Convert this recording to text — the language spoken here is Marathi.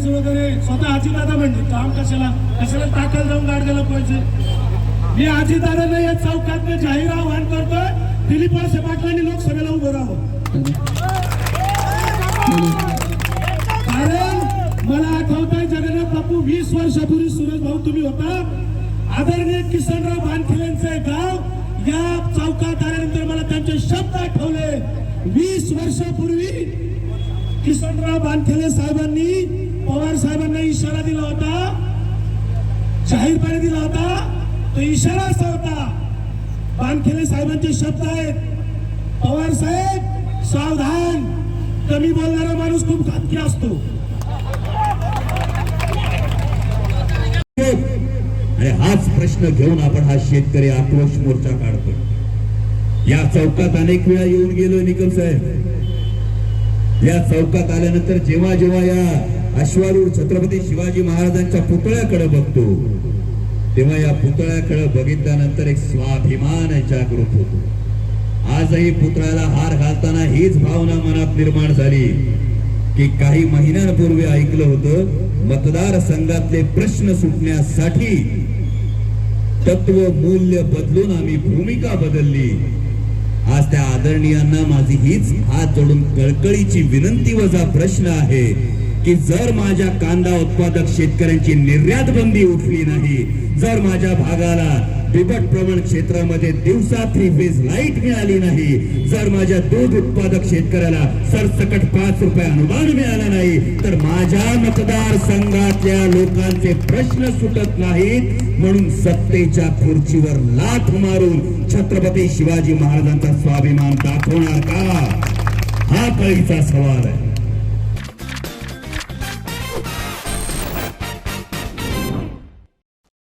स्वतः आजीदादा म्हणले काम कशाला? कशाला टाकल जाऊन गाडग्याला पाहिजे मी आजीदादांना या चौकात जाहीर आव्हान करतोय. दिलीप वळसे पाटलांनी लोकसभेला उभं राहावं. कारण मला आठवत आहे जगन्नाथ बापू वीस वर्षापूर्वी सुरेश भाऊ तुम्ही होता. आदरणीय किसनराव बानखेलेंचे गाव या चौकात आल्यानंतर मला त्यांचे शब्द आठवले. वीस वर्षापूर्वी किसनराव बानखेले साहेबांनी पवार साहेबांना इशारा दिला होता. जाहीरपणे दिला होता. तो इशारा असा होता. पानखेले साहेबांचे शब्द आहेत. पवार साहेब सावधान. कमी बोलणारा माणूस खूप घातकी असतो. आणि हाच प्रश्न घेऊन आपण हा शेतकरी आक्रोश मोर्चा काढतो या चौकात अनेक वेळा येऊन गेलो निकम साहेब. या चौकात आल्यानंतर जेव्हा जेव्हा या अश्वारूढ छत्रपती शिवाजी महाराजांच्या पुतळ्याकडे बघतो. तेव्हा या पुतळ्याकडे बघितल्यानंतर एक स्वाभिमान जागृत होतो. आजही पुतळ्याला हार घालताना हीच भावना मनात निर्माण झाली की काही महिन्यांपूर्वी ऐकलं होतं मतदारसंघातले प्रश्न सुटण्यासाठी तत्व मूल्य बदलून आम्ही भूमिका बदलली. आज त्या आदरणीयांना माझी हीच हात जोडून कळकळीची विनंती वजा प्रश्न आहे. की जर माझ्या कांदा उत्पादक शेतकऱ्यांची निर्यात बंदी उठली नाही जर माझ्या भागाला बिबट प्रवण क्षेत्रामध्ये दिवसा थ्री फेज लाइट मिळाली नाही जर माझ्या दूध उत्पादक शेतकऱ्याला सरसकट पाच रुपये अनुदान मिळालं नाही तर माझ्या मतदारसंघातल्या लोकांचे प्रश्न सुटत नाहीत. म्हणून सत्तेच्या खुर्चीवर लाथ मारून छत्रपती शिवाजी महाराजांचा स्वाभिमान दाखवणार का? हा कळीचा सवाल आहे.